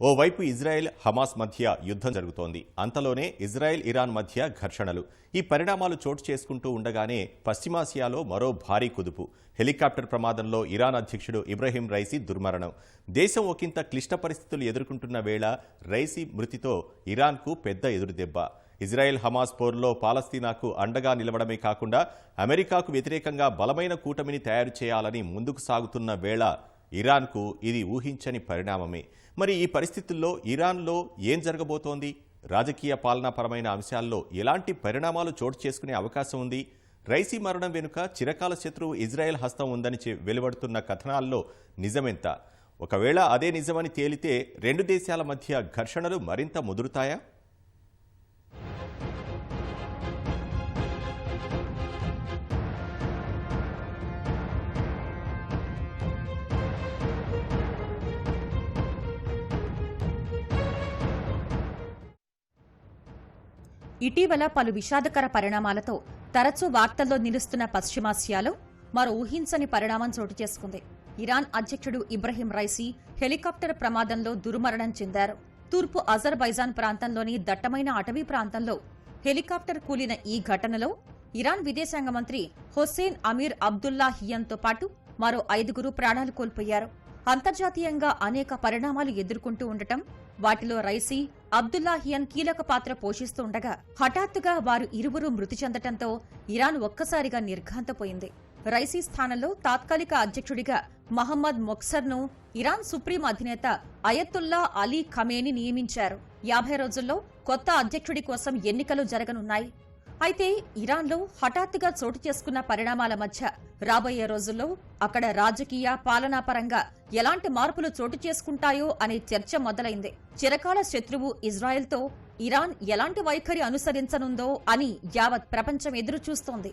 ఓవైపు Israel Hamas మధ్య యుద్ధం జరుగుతోంది. అంతలోనే ఇజ్రాయెల్ ఇరాన్ మధ్య ఘర్షణలు. ఈ పరిణామాలు చోటు చేసుకుంటూ ఉండగానే పశ్చిమాసియాలో మరో భారీ కుదుపు. హెలికాప్టర్ ప్రమాదంలో ఇరాన్ అధ్యక్షుడు ఇబ్రహీం రైసీ దుర్మరణం. దేశం ఒకంత క్లిష్ట పరిస్థితులు ఎదుర్కొంటున్న వేళ రైసీ మృతితో ఇరాన్కు పెద్ద ఎదురుదెబ్బ. ఇజ్రాయెల్ హమాస్ పోర్లో పాలస్తీనాకు అండగా నిలవడమే కాకుండా అమెరికాకు వ్యతిరేకంగా బలమైన కూటమిని తయారు చేయాలని ముందుకు సాగుతున్న వేళ ఇరాన్కు ఇది ఊహించని పరిణామమే. మరి ఈ పరిస్థితుల్లో ఇరాన్లో ఏం జరగబోతోంది? రాజకీయ పాలనాపరమైన అంశాల్లో ఎలాంటి పరిణామాలు చోటు చేసుకునే అవకాశం ఉంది? రైసీ మరణం వెనుక చిరకాల శత్రువు ఇజ్రాయెల్ హస్తం ఉందని చె- వెలువడుతున్న కథనాల్లో నిజమెంత? ఒకవేళ అదే నిజమని తేలితే రెండు దేశాల మధ్య ఘర్షణలు మరింత ముదురుతాయా? ఇటీవల పలు విషాదకర పరిణామాలతో తరచూ వార్తల్లో నిలుస్తున్న పశ్చిమాసియాలో మరో ఊహించని పరిణామం చోటు చేసుకుంది. ఇరాన్ అధ్యక్షుడు ఇబ్రహీం రైసీ హెలికాప్టర్ ప్రమాదంలో దుర్మరణం చెందారు. తూర్పు అజర్బైజాన్ ప్రాంతంలోని దట్టమైన అటవీ ప్రాంతంలో హెలికాప్టర్ కూలిన ఈ ఘటనలో ఇరాన్ విదేశాంగ మంత్రి హుస్సేన్ అమీర్ అబ్దుల్లా హియన్తో పాటు మరో ఐదుగురు ప్రాణాలు కోల్పోయారు. అంతర్జాతీయంగా అనేక పరిణామాలు ఎదుర్కొంటూ ఉండటం వాటిలో రైసీ అబ్దుల్లాహియన్ కీలక పాత్ర పోషిస్తూ ఉండగా హఠాత్తుగా వారు ఇరువురు మృతి చెందటంతో ఇరాన్ ఒక్కసారిగా నిర్ఘాంతపోయింది. రైసీ స్థానంలో తాత్కాలిక అధ్యక్షుడిగా మహమ్మద్ మొక్సర్ను ఇరాన్ సుప్రీం అధినేత అయతుల్లా అలీ ఖమేని నియమించారు. యాభై రోజుల్లో కొత్త అధ్యక్షుడి కోసం ఎన్నికలు జరగనున్నాయి. అయితే ఇరాన్లో హఠాత్తుగా చోటు చేసుకున్న పరిణామాల మధ్య రాబోయే రోజుల్లో అక్కడ రాజకీయ పాలనాపరంగా ఎలాంటి మార్పులు చోటు చేసుకుంటాయో అనే చర్చ మొదలైంది. చిరకాల శత్రువు ఇజ్రాయెల్తో ఇరాన్ ఎలాంటి వైఖరి అనుసరించనుందో అని యావత్ ప్రపంచం ఎదురుచూస్తోంది.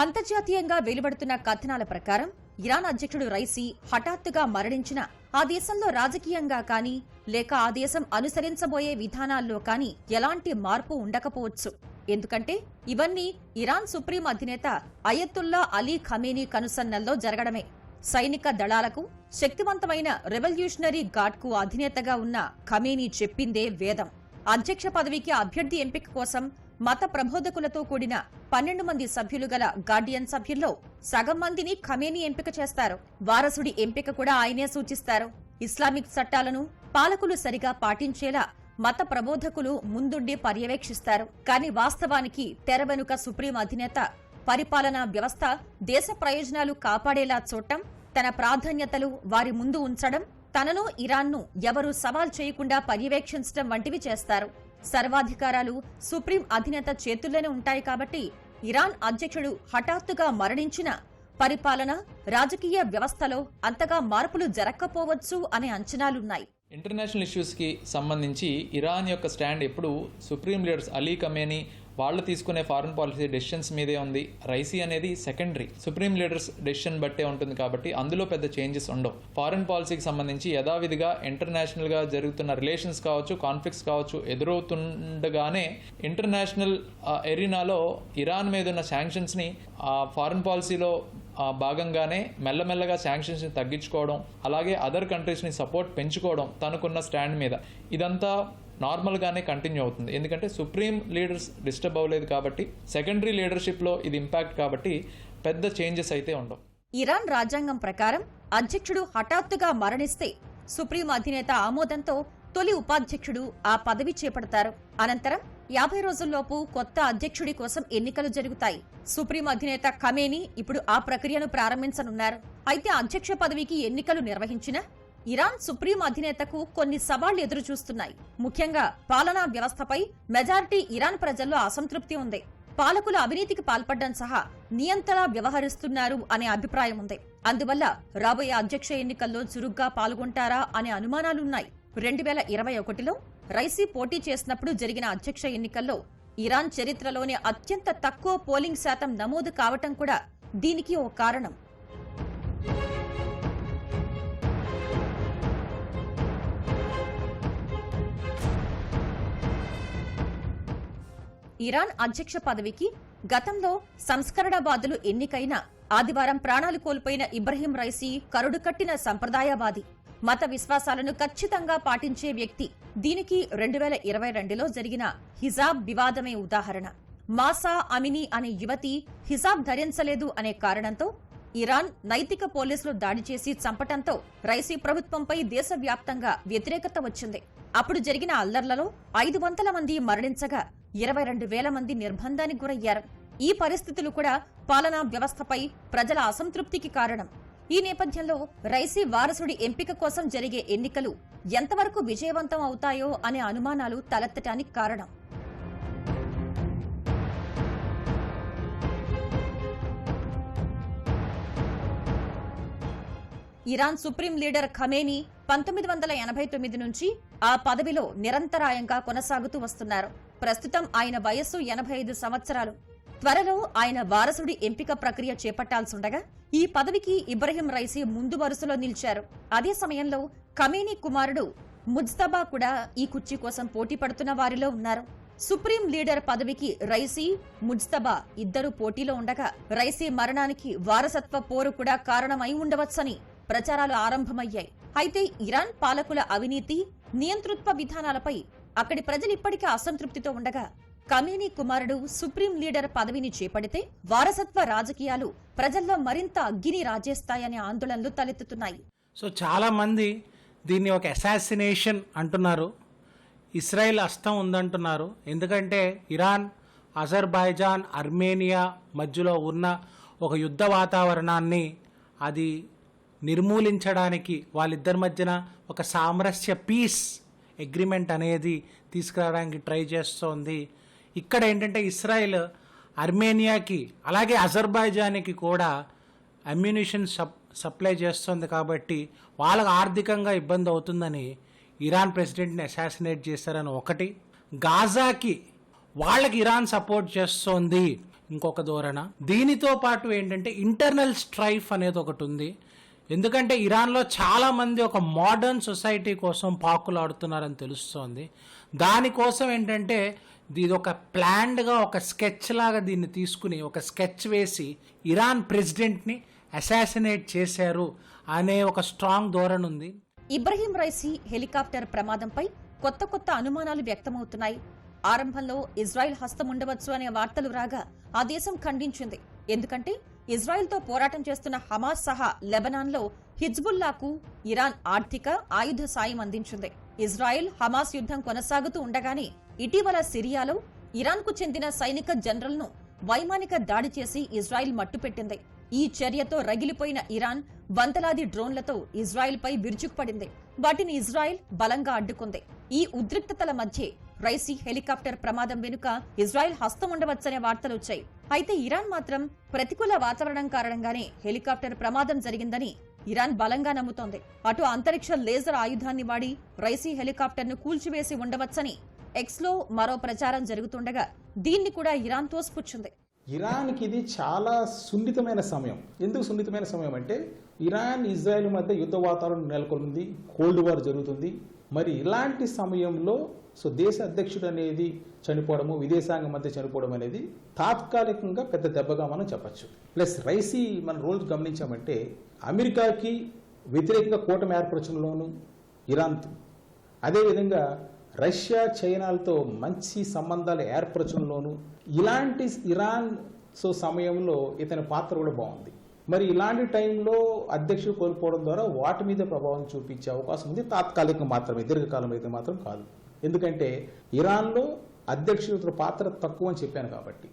అంతర్జాతీయంగా వెలువడుతున్న కథనాల ప్రకారం ఇరాన్ అధ్యక్షుడు రైసీ హఠాత్తుగా మరణించిన ఆ దేశంలో రాజకీయంగా కానీ లేక ఆ దేశం అనుసరించబోయే విధానాల్లో కానీ ఎలాంటి మార్పు ఉండకపోవచ్చు. ఎందుకంటే ఇవన్నీ ఇరాన్ సుప్రీం అధినేత అయతుల్లా అలీ ఖమేనీ కనుసన్నల్లో జరగడమే. సైనిక దళాలకు శక్తివంతమైన రెవల్యూషనరీ గార్డ్కు అధినేతగా ఉన్న ఖమేనీ చెప్పిందే వేదం. అధ్యక్ష పదవికి అభ్యర్థి ఎంపిక కోసం మత ప్రబోధకులతో కూడిన పన్నెండు మంది సభ్యులు గల గార్డియన్ సభ్యుల్లో సగం మందిని ఖమేని ఎంపిక చేస్తారు. వారసుడి ఎంపిక కూడా ఆయనే సూచిస్తారు. ఇస్లామిక్ చట్టాలను పాలకులు సరిగా పాటించేలా మత ప్రబోధకులు ముందుండి పర్యవేక్షిస్తారు. కానీ వాస్తవానికి తెర వెనుక సుప్రీం అధినేత పరిపాలనా వ్యవస్థ దేశ ప్రయోజనాలు కాపాడేలా చూడటం తన ప్రాధాన్యతలు వారి ముందు ఉంచడం తనను ఇరాన్ను ఎవరూ సవాల్ చేయకుండా పర్యవేక్షించడం వంటివి చేస్తారు. సర్వాధికారాలు సుప్రీం అధినేత చేతుల్లోనే ఉంటాయి కాబట్టి ఇరాన్ అధ్యక్షుడు హఠాత్తుగా మరణించిన పరిపాలన రాజకీయ వ్యవస్థలో అంతగా మార్పులు జరగకపోవచ్చు అనే అంచనాలున్నాయి. ఇంటర్నేషనల్ ఇష్యూస్కి సంబంధించి ఇరాన్ యొక్క స్టాండ్ ఎప్పుడు సుప్రీం లీడర్స్ అలీ కమేని వాళ్ళు తీసుకునే ఫారెన్ పాలసీ డెసిషన్స్ మీదే ఉంది. రైసీ అనేది సెకండరీ సుప్రీం లీడర్స్ డెసిషన్ బట్టే ఉంటుంది కాబట్టి అందులో పెద్ద చేంజెస్ ఉండవు. ఫారెన్ పాలసీకి సంబంధించి యథావిధిగా ఇంటర్నేషనల్గా జరుగుతున్న రిలేషన్స్ కావచ్చు కాన్ఫ్లిక్ట్స్ కావచ్చు ఎదురవుతుండగానే ఇంటర్నేషనల్ ఎరీనాలో ఇరాన్ మీద ఉన్న శాంక్షన్స్ని ఫారెన్ పాలసీలో భాగంగానే మెల్లమెల్లగా శాంక్షన్స్ని తగ్గించుకోవడం అలాగే అదర్ కంట్రీస్ని సపోర్ట్ పెంచుకోవడం తనకున్న స్టాండ్ మీద. ఇదంతా నార్మల్గానే కంటిన్యూ అవుతుంది. ఎందుకంటే సుప్రీం లీడర్స్ డిస్టర్బ్ అవ్వలేదు కాబట్టి సెకండరీ లీడర్షిప్లో ఇది ఇంపాక్ట్ కాబట్టి పెద్ద చేంజెస్ అయితే ఉండవు. ఇరాన్ రాజ్యాంగం ప్రకారం అధ్యక్షుడు హఠాత్తుగా మరణిస్తే సుప్రీం అధినేత ఆమోదంతో తొలి ఉపాధ్యక్షుడు ఆ పదవి చేపడతారు. అనంతరం యాభై రోజుల్లోపు కొత్త అధ్యక్షుడి కోసం ఎన్నికలు జరుగుతాయి. సుప్రీం అధినేత కమేని ఇప్పుడు ఆ ప్రక్రియను ప్రారంభించనున్నారు. అయితే అధ్యక్ష పదవికి ఎన్నికలు నిర్వహించిన ఇరాన్ సుప్రీం అధినేతకు కొన్ని సవాళ్ళు ఎదురు చూస్తున్నాయి ముఖ్యంగా పాలనా వ్యవస్థపై మెజారిటీ ఇరాన్ ప్రజల్లో అసంతృప్తి ఉంది. పాలకులు అవినీతికి పాల్పడడం సహా నియంతలా వ్యవహరిస్తున్నారు అనే అభిప్రాయం ఉంది. అందువల్ల రాబోయే అధ్యక్ష ఎన్నికల్లో చురుగ్గా పాల్గొంటారా అనే అనుమానాలున్నాయి. రెండు వేల ఇరవై ఒకటిలో రైసీ పోటీ చేసినప్పుడు జరిగిన అధ్యక్ష ఎన్నికల్లో ఇరాన్ చరిత్రలోనే అత్యంత తక్కువ పోలింగ్ శాతం నమోదు కావటం కూడా దీనికి ఓ కారణం. ఇరాన్ అధ్యక్ష పదవికి గతంలో సంస్కరణవాదులు ఎన్నికైన ఆదివారం ప్రాణాలు కోల్పోయిన ఇబ్రహీం రైసీ కరుడు కట్టిన సంప్రదాయవాది. మత విశ్వాసాలను ఖచ్చితంగా పాటించే వ్యక్తి. దీనికి రెండు వేల ఇరవై రెండులో జరిగిన హిజాబ్ వివాదమే ఉదాహరణ. మాసా అమిని అనే యువతి హిజాబ్ ధరించలేదు అనే కారణంతో ఇరాన్ నైతిక పోలీసులు దాడి చేసి చంపటంతో రైసీ ప్రభుత్వంపై దేశవ్యాప్తంగా వ్యతిరేకత వచ్చింది. అప్పుడు జరిగిన అల్లర్లలో ఐదు వందల మంది మరణించగా ఇరవై రెండు వేల మంది నిర్బంధానికి గురయ్యారు. ఈ పరిస్థితులు కూడా పాలనా వ్యవస్థపై ప్రజల అసంతృప్తికి కారణం. ఈ నేపథ్యంలో రైసీ వారసుడి ఎంపిక కోసం జరిగే ఎన్నికలు ఎంతవరకు విజయవంతం అవుతాయో అనే అనుమానాలు తలెత్తటానికి కారణం. ఇరాన్ సుప్రీం లీడర్ ఖమేని పంతొమ్మిది వందల ఎనభై తొమ్మిది నుంచి ఆ పదవిలో నిరంతరాయంగా కొనసాగుతూ వస్తున్నారు. ప్రస్తుతం ఆయన వయస్సు ఎనభై ఐదు సంవత్సరాలు. త్వరలో ఆయన వారసుడి ఎంపిక ప్రక్రియ చేపట్టాల్సుండగా ఈ పదవికి ఇబ్రహీం రైసీ ముందు వరుసలో నిలిచారు. అదే సమయంలో ఖమేని కుమారుడు ముజ్తబా కూడా ఈ కుర్చీ కోసం పోటీ పడుతున్న వారిలో ఉన్నారు. సుప్రీం లీడర్ పదవికి రైసీ ముజ్తబా ఇద్దరు పోటీలో ఉండగా రైసీ మరణానికి వారసత్వ పోరు కూడా కారణమై ఉండవచ్చని ప్రచారాలు ఆరంభమయ్యాయి. అయితే ఇరాన్ పాలకుల అవినీతి నియంతృత్వ విధానాలపై అక్కడి ప్రజలు ఇప్పటికే అసంతృప్తితో ఉండగా కమేనీ కుమారుడు సుప్రీం లీడర్ పదవిని చేపడితే వారసత్వ రాజకీయాలు ప్రజల్లో మరింత అగ్గిని రాజేస్తాయనే ఆందోళనలు తలెత్తుతున్నాయి. సో చాలామంది దీన్ని ఒక అసాసినేషన్ అంటున్నారు. ఇస్రాయెల్ అస్తం ఉందంటున్నారు. ఎందుకంటే ఇరాన్ అజర్బైజాన్ అర్మేనియా మధ్యలో ఉన్న ఒక యుద్ధ వాతావరణాన్ని అది నిర్మూలించడానికి వాళ్ళిద్దరి మధ్యన ఒక సామరస్య పీస్ అగ్రిమెంట్ అనేది తీసుకురావడానికి ట్రై చేస్తోంది. ఇక్కడ ఏంటంటే ఇస్రాయెల్ అర్మేనియాకి అలాగే అజర్బైజాన్కి కూడా అమ్యునిషన్ సప్ సప్లై చేస్తుంది కాబట్టి వాళ్ళకు ఆర్థికంగా ఇబ్బంది అవుతుందని ఇరాన్ ప్రెసిడెంట్ని అసాసినేట్ చేశారని ఒకటి. గాజాకి వాళ్ళకి ఇరాన్ సపోర్ట్ చేస్తోంది ఇంకొక ధోరణ. దీనితో పాటు ఏంటంటే ఇంటర్నల్ స్ట్రైఫ్ అనేది ఒకటి ఉంది. ఎందుకంటే ఇరాన్లో చాలామంది ఒక మోడర్న్ సొసైటీ కోసం పాకులాడుతున్నారని తెలుస్తోంది. దానికోసం ఏంటంటే ఇది ఒక ప్లాన్డ్గా ఒక స్కెచ్ లాగా దీన్ని తీసుకుని ఒక స్కెచ్ వేసి ఇరాన్ ప్రెసిడెంట్ని అసాసినేట్ చేశారు అనే ఒక స్ట్రాంగ్ ధోరణి ఉంది. ఇబ్రహీం రైసీ హెలికాప్టర్ ప్రమాదంపై కొత్త కొత్త అనుమానాలు వ్యక్తమవుతున్నాయి. ఆరంభంలో ఇజ్రాయెల్ హస్తం ఉండవచ్చు అనే వార్తలు రాగా ఆ దేశం ఖండించింది. ఎందుకంటే ఇజ్రాయెల్తో పోరాటం చేస్తున్న హమాస్ సహా లెబనాన్లో హిజ్బుల్లాకు ఇరాన్ ఆర్థిక ఆయుధ సాయం అందించింది. ఇజ్రాయెల్ హమాస్ యుద్ధం కొనసాగుతూ ఉండగానే ఇటీవల సిరియాలో ఇరాన్కు చెందిన సైనిక జనరల్ను వైమానిక దాడి చేసి ఇజ్రాయెల్ మట్టుపెట్టింది. ఈ చర్యతో రగిలిపోయిన ఇరాన్ వందలాది డ్రోన్లతో ఇజ్రాయిల్పై విరుచుకుపడింది. వాటిని ఇజ్రాయెల్ బలంగా అడ్డుకుంది. ఈ ఉద్రిక్తతల మధ్య రైసీ హెలికాప్టర్ ప్రమాదం వెనుక ఇజ్రాయెల్ హస్తం ఉండవచ్చనే వార్తలు వచ్చాయి. అయితే ఇరాన్ మాత్రం ప్రతికూల వాతావరణం కారణంగానే హెలికాప్టర్ ప్రమాదం జరిగిందని ఇరాన్ బలంగా నమ్ముతోంది. అటు అంతరిక్ష లేజర్ ఆయుధాన్ని వాడి రైసీ హెలికాప్టర్ను కూల్చివేసి ఉండవచ్చని ఎక్స్లో మరో ప్రచారం జరుగుతుండగా దీన్ని కూడా ఇరాన్ తోసిపుచ్చింది ఇరాన్కి ఇది చాలా సున్నితమైన సమయం. ఎందుకు సున్నితమైన సమయం అంటే ఇరాన్ ఇజ్రాయెల్ మధ్య యుద్ధ వాతావరణం నెలకొంది కోల్డ్ వార్ జరుగుతుంది. మరి ఇలాంటి సమయంలో సో దేశ అధ్యక్షుడు అనేది చనిపోవడము విదేశాంగ మధ్య చనిపోవడం అనేది తాత్కాలికంగా పెద్ద దెబ్బగా మనం చెప్పచ్చు. ప్లస్ రైసీ మన రోల్ గమనించామంటే అమెరికాకి వ్యతిరేకంగా కూటమి ఏర్పరచడంలోను ఇరాన్ అదేవిధంగా రష్యా చైనాలతో మంచి సంబంధాలు ఏర్పరచడంలోను ఇలాంటి ఇరాన్ సో సమయంలో ఇతని పాత్ర కూడా బాగుంది. మరి ఇలాంటి టైంలో అధ్యక్షుడు కోల్పోవడం ద్వారా వాటి మీద ప్రభావం చూపించే అవకాశం ఉంది. తాత్కాలికం మాత్రమే దీర్ఘకాలం అయితే మాత్రం కాదు. ఎందుకంటే ఇరాన్లో అధ్యక్షుడు పాత్ర తక్కువ అని చెప్పాను కాబట్టి.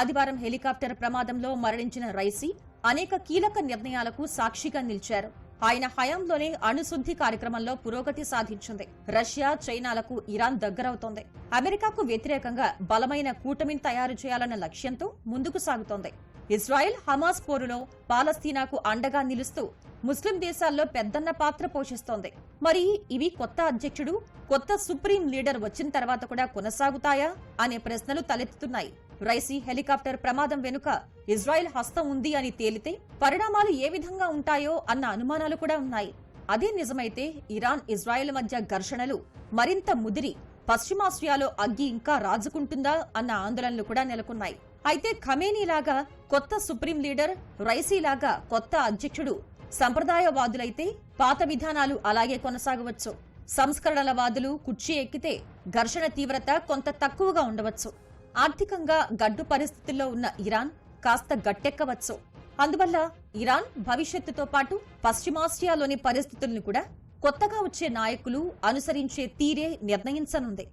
ఆదివారం హెలికాప్టర్ ప్రమాదంలో మరణించిన రైసీ అనేక కీలక నిర్ణయాలకు సాక్షిగా నిలిచారు. ఆయన హయాంలోనే అణుశుద్ధి కార్యక్రమంలో పురోగతి సాధించింది. రష్యా చైనాలకు ఇరాన్ దగ్గరవుతోంది. అమెరికాకు వ్యతిరేకంగా బలమైన కూటమిని తయారు చేయాలన్న లక్ష్యంతో ముందుకు సాగుతోంది. ఇజ్రాయెల్ హమాస్ పోరులో పాలస్తీనాకు అండగా నిలుస్తూ ముస్లిం దేశాల్లో పెద్దన్న పాత్ర పోషిస్తోంది. మరి ఇవి కొత్త అధ్యక్షుడు కొత్త సుప్రీం లీడర్ వచ్చిన తర్వాత కూడా కొనసాగుతాయా అనే ప్రశ్నలు తలెత్తుతున్నాయి. రైసీ హెలికాప్టర్ ప్రమాదం వెనుక ఇజ్రాయెల్ హస్తం ఉంది అని తేలితే పరిణామాలు ఏ విధంగా ఉంటాయో అన్న అనుమానాలు కూడా ఉన్నాయి. అదే నిజమైతే ఇరాన్ ఇజ్రాయెల్ మధ్య ఘర్షణలు మరింత ముదిరి పశ్చిమాసియాలో అగ్గి ఇంకా రాజుకుంటుందా అన్న ఆందోళనలు కూడా నెలకొన్నాయి. అయితే ఖమేనీ లాగా కొత్త సుప్రీం లీడర్ రైసీలాగా కొత్త అధ్యక్షుడు సంప్రదాయవాదులైతే పాత విధానాలు అలాగే కొనసాగవచ్చు. సంస్కరణల వాదులు కుర్చీ ఎక్కితే ఘర్షణ తీవ్రత కొంత తక్కువగా ఉండవచ్చు. ఆర్థికంగా గడ్డు పరిస్థితుల్లో ఉన్న ఇరాన్ కాస్త గట్టెక్కవచ్చు. అందువల్ల ఇరాన్ భవిష్యత్తుతో పాటు పశ్చిమాసియాలోని పరిస్థితులను కూడా కొత్తగా వచ్చే నాయకులు అనుసరించే తీరే నిర్ణయించనుంది.